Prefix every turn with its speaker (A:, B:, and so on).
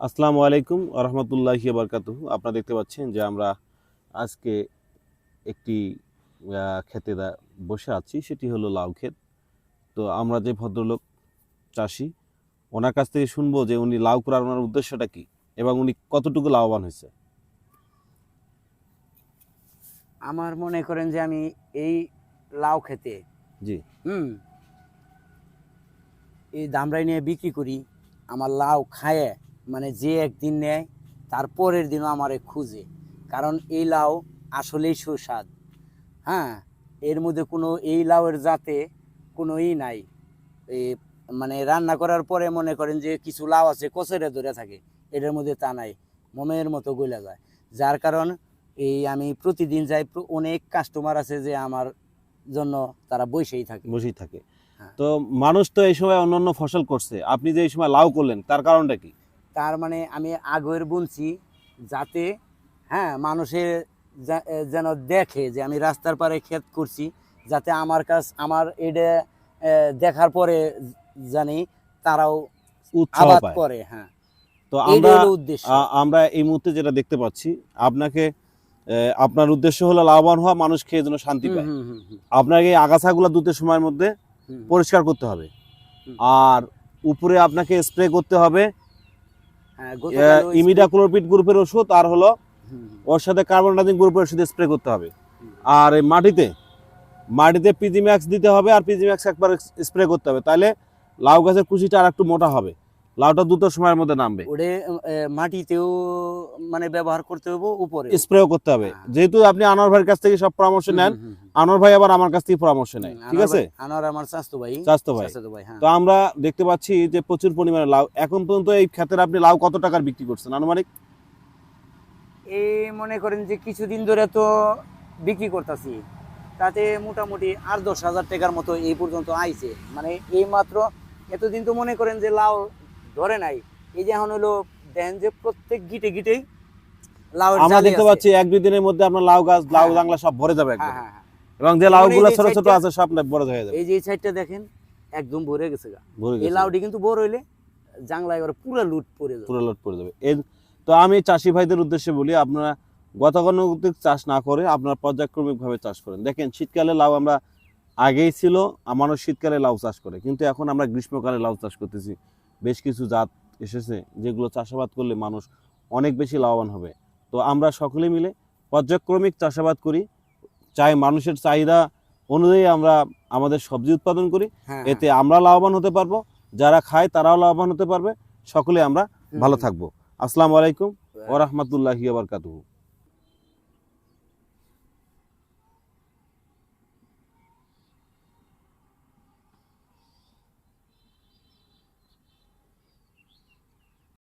A: আসসালামু আলাইকুম রহমতুল্লাহ বরকাত আপনারা দেখতে পাচ্ছেন যে আমরা আজকে একটি খেতে বসে আছি সেটি হলো লাউ ক্ষেত। তো আমরা যে ভদ্রলোক চাষি ওনার কাছ থেকে শুনব যে উনি লাউ করার ওনার উদ্দেশ্যটা কি এবং উনি কতটুকু লাভবান হয়েছে।
B: আমার মনে করেন যে আমি এই লাউ খেতে
A: জি।
B: হুম এই দামরাই নিয়ে বিক্রি করি আমার লাউ খায় মানে যে একদিন নেয় তার পরের দিনও আমারে খুঁজে। কারণ এই লাউ আসলেই সুস্বাদ। হ্যাঁ এর মধ্যে কোনো এই লাউয়ের জাতে কোনো ই নাই। মানে রান্না করার পরে মনে করেন যে কিছু লাউ আছে কচরে ধরে থাকে এটার মধ্যে তা নাই মোমের মতো গলে যায়। যার কারণ এই আমি প্রতিদিন যাই অনেক কাস্টমার আছে যে আমার জন্য তারা বসেই থাকে।
A: বসেই থাকে।
B: হ্যাঁ।
A: তো মানুষ তো এই সময় অন্যান্য ফসল করছে। আপনি যে এই সময় লাউ করলেন তার কারণটা কি?
B: তার মানে আমি আগের বুনছি যাতে হ্যাঁ মানুষের যেন দেখে যে আমি রাস্তার পারে ক্ষেত করছি যাতে আমার কাছ আমার এটা দেখার পরে জানি তারাও
A: উৎসাহ
B: আবাদ করে হ্যাঁ।
A: তো আমরা আমরা এই মুহূর্তে যেটা দেখতে পাচ্ছি আপনাকে আপনার উদ্দেশ্য হলো লাভবান হওয়া মানুষ খেয়ে যেন শান্তি পায়। আপনাকে এই আগাছাগুলো দুটো সময়ের মধ্যে পরিষ্কার করতে হবে। আর উপরে আপনাকে স্প্রে করতে হবে
B: হ্যাঁ,
A: ইমিডাক্লোরপিড গ্রুপের ওষুধ আর হলো ওর সাথে কার্বনডাইজিং গ্রুপের ওষুধ স্প্রে করতে হবে। আর মাটিতে মাটিতে পিজিম্যাক্স দিতে হবে আর পিজিম্যাক্স একবার স্প্রে করতে হবে। তাহলে লাউ গাছের কুচিটা আর একটু মোটা হবে। লাউটা দুটো সময়ের মধ্যে নামবে।
B: ওরে মাটিতেও মানে ব্যবহার করতে হবে উপরে।
A: স্প্রেও করতে হবে।
B: হ্যাঁ।
A: যেহেতু আপনি আনোয়ার ভাইয়ের কাছ থেকে সব পরামর্শ নেন আনোয়ার ভাই আবার আমার কাছ থেকে পরামর্শ নেয়। ঠিক আছে?
B: আনোয়ার আমার চাস্তো ভাই।
A: চাস্তো ভাই।
B: হ্যাঁ।
A: তো আমরা দেখতে পাচ্ছি যে প্রচুর পরিমাণে লাউ। এখন পর্যন্ত এই ক্ষেতের আপনি লাউ কত টাকার বিক্রি করছেন? আনুমানিক?
B: এই মনে করেন যে কিছুদিন ধরে তো বিক্রি করতেছি। তাতে মোটামুটি আর দশ হাজার টাকার মতো এই পর্যন্ত আইছে। মানে এই মাত্র এতদিন তো মনে করেন যে লাউ ধরে নাই। এই যে এখন হলো দেখেন যে প্রত্যেক গিটে গিটেই লাউ
A: আমরা দেখতে পাচ্ছি এক দুই দিনের মধ্যে আপনার লাউ গাছ লাউ
B: হ্যাঁ।
A: জাংলা সব ভরে যাবে
B: হ্যাঁ
A: একদম
B: হ্যাঁ।
A: এবং যে লাউগুলো ছোট ছোট আছে সব বড় হয়ে যাবে।
B: এই যে এই সাইডটা দেখেন একদম ভরে গেছে গা। এই কিন্তু বড় হইলে জাংলা এবার পুরো লুট পড়ে যাবে।
A: পুরো লোড পড়ে যাবে। তো আমি চাষি ভাইদের উদ্দেশ্যে বলি আপনারা গতানুগতিক চাষ না করে আপনারা পর্যায়ক্রমিকভাবে চাষ করেন। দেখেন শীতকালে লাউ আমরা আগেই ছিল মানুষ শীতকালে লাউ চাষ করে। কিন্তু এখন আমরা গ্রীষ্মকালে লাউ চাষ করতেছি। বেশ কিছু জাত এসেছে যেগুলো চাষাবাদ করলে মানুষ অনেক বেশি লাভবান হবে। তো আমরা সকলে মিলে পর্যায়ক্রমিক চাষাবাদ করি। চাই মানুষের চাহিদা অনুযায়ী আমরা আমাদের সবজি উৎপাদন করি।
B: হ্যাঁ।
A: এতে আমরা লাভবান হতে পারব। যারা খায় তারাও লাভবান হতে পারবে। সকলে আমরা ভালো। থাকব। আসসালামু আলাইকুম ওরহমতুল্লাহি বারকাতুহু।